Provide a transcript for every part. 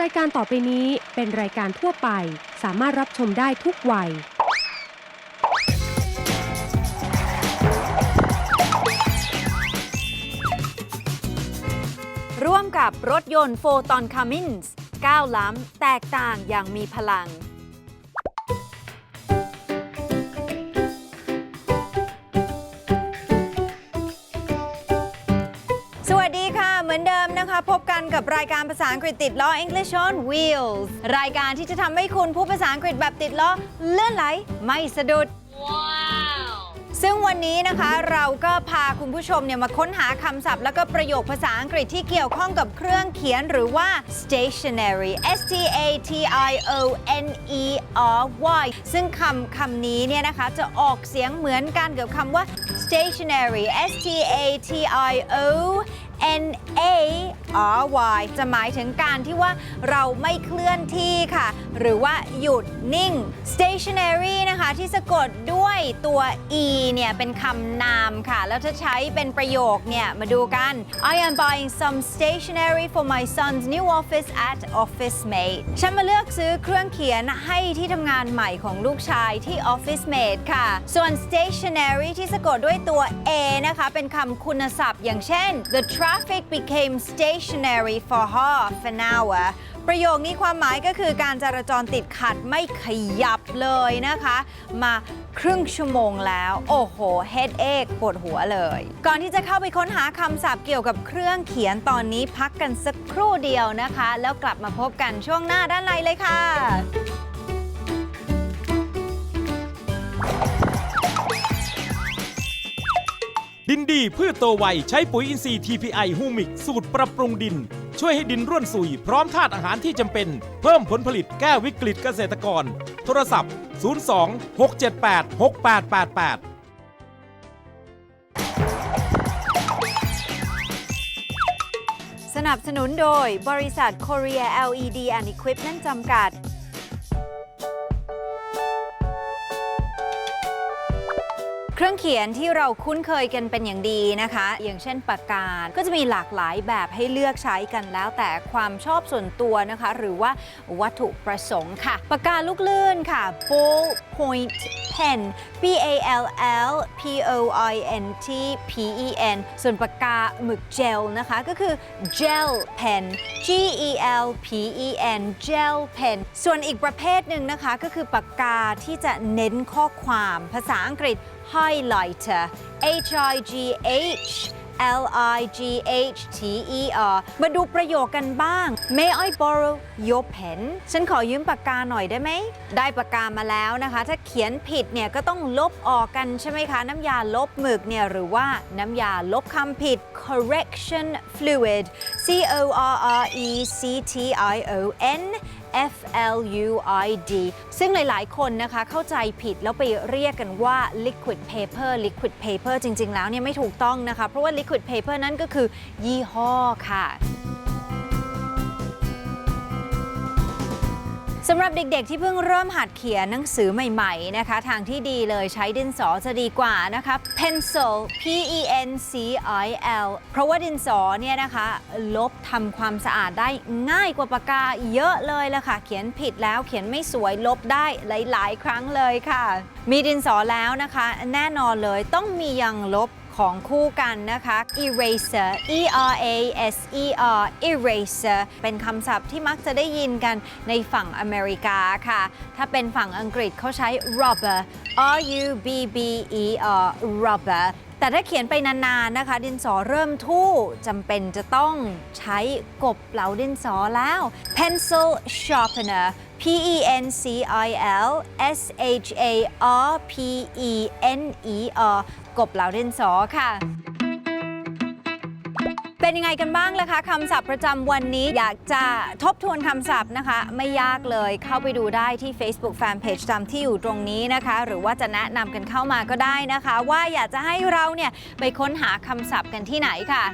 รายการต่อไปนี้เป็นรายการทั่วไป สามารถรับชมได้ทุกวัย ร่วมกับรถยนต์โฟตอนคามินส์ก้าวล้ำแตกต่างอย่างมีพลัง สวัสดี พบกันกับรายการภาษาอังกฤษติดล้อ English on Wheels รายการที่จะทำให้คุณพูดภาษาอังกฤษแบบติดล้อเลื่อนไหลไม่สะดุด ซึ่งวันนี้นะคะเราก็พาคุณผู้ชมเนี่ยมาค้นหาคำศัพท์ แล้วก็ประโยคภาษาอังกฤษที่เกี่ยวข้องกับเครื่องเขียนหรือว่า stationery S T A T I O N E R Y ซึ่งคำคำนี้เนี่ยนะคะจะออกเสียงเหมือนกันกับคำว่า stationary S T A T I O N A R Y จะหมายถึงการที่ว่าเราไม่เคลื่อนที่ค่ะ หรือว่าหยุดนิ่ง stationary นะคะที่สะกดด้วยตัว e เนี่ยเป็นคำนามค่ะ แล้วถ้าใช้เป็นประโยคเนี่ย มาดูกัน I am buying some stationery for my son's new office at Office Mate ฉันมาเลือกซื้อเครื่องเขียนให้ที่ทำงานใหม่ของลูกชายที่ Office Mate ค่ะ ส่วน stationery ที่สะกดด้วยตัว a นะคะ เป็นคำคุณศัพท์อย่างเช่น the traffic became stationary for half an hour ประโยคนี้ความหมายก็คือการจราจรติดขัดไม่ขยับเลยนะคะ มาครึ่งชั่วโมงแล้ว โอ้โห headache ปวดหัวเลย ก่อนที่จะเข้าไปค้นหาคำศัพท์เกี่ยวกับเครื่องเขียนตอนนี้พักกันสักครู่เดียวนะคะ แล้วกลับมาพบกันช่วงหน้าด้านในเลยค่ะ ดินดีพืชโตไวใช้ปุ๋ยอินทรีย์ TPI ฮูมิก สูตรปรับปรุงดิน ช่วยให้ดินร่วนสุย พร้อมธาตุอาหารที่จำเป็น เพิ่มผลผลิตแก้วิกฤตเกษตรกร โทรศัพท์ 02 678 6888สนับสนุนโดยบริษัท Korea LED and Equipment จำกัด เครื่องเขียนที่เราคุ้นเคยกันเป็นอย่างดีนะคะ อย่างเช่นปากกา ก็จะมีหลากหลายแบบให้เลือกใช้กันแล้วแต่ความชอบส่วนตัวนะคะ หรือว่าวัตถุประสงค์ค่ะ ปากกาลูกลื่นค่ะ ball point pen B A L L P O I N T P E N ส่วนปากกาหมึกเจลนะคะ ก็คือ gel pen G E L P E N gel pen ส่วนอีกประเภทหนึ่งนะคะ ก็คือปากกาที่จะเน้นข้อความภาษาอังกฤษ highlighter H I G H L I G H T E R มาดูประโยคกันบ้าง May I borrow your pen ฉันขอยืมปากกาหน่อยได้ไหม ได้ปากกามาแล้วนะคะ ถ้าเขียนผิดเนี่ยก็ต้องลบออกกันใช่ไหมคะ น้ำยาลบหมึกเนี่ยหรือว่าน้ำยาลบคำผิด correction fluid C O R R E C T I O N F L U I D ซึ่งหลาย ๆ คนนะคะเข้าใจผิดแล้วไปเรียกกันว่า liquid paper liquid paper จริง ๆ แล้วเนี่ยไม่ถูกต้องนะคะ เพราะว่า liquid paper นั่นก็คือยี่ห้อค่ะ สำหรับเด็กๆ ที่เพิ่งเริ่มหัดเขียนหนังสือใหม่ๆนะคะ ทางที่ดีเลยใช้ดินสอจะดีกว่านะคะ pencil P E N C I L เพราะว่าดินสอเนี่ยนะคะ ลบทำความสะอาดได้ง่ายกว่าปากกาเยอะเลยละค่ะ เขียนผิดแล้วเขียนไม่สวยลบได้หลายๆ ครั้งเลยค่ะ มีดินสอแล้วนะคะ แน่นอนเลยต้องมียังลบ ของคู่กันนะคะ eraser e r a s e r eraser เป็นคำศัพท์ที่มักจะได้ยินกันในฝั่งอเมริกาค่ะ ถ้าเป็นฝั่งอังกฤษเขาใช้ rubber r u b b e r rubber แต่ถ้าเขียนไปนานๆนะคะ ดินสอเริ่มทู่จำเป็นจะต้องใช้กบเหลาดินสอแล้ว pencil sharpener P E N C I L S H A R P E N E R กบเหลาเรนซอค่ะ เป็นยังไงกันบ้างล่ะคะคำศัพท์ประจำวันนี้อยากจะทบทวนคำศัพท์นะคะ ไม่ยากเลยเข้าไปดูได้ที่ Facebook Fanpage ตามที่อยู่ตรงนี้นะคะ หรือว่าจะแนะนำกันเข้ามาก็ได้นะคะ ว่าอยากจะให้เราเนี่ยไปค้นหาคำศัพท์กันที่ไหนค่ะ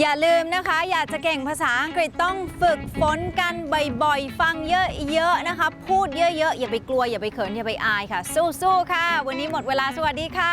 อย่าลืมนะคะ อยากจะเก่งภาษาอังกฤษต้องฝึกฝนกันบ่อยๆ ฟังเยอะๆนะคะ พูดเยอะๆ อย่าไปกลัวอย่าไปเขินอย่าไปอายค่ะ สู้ๆค่ะ วันนี้หมดเวลาสวัสดีค่ะ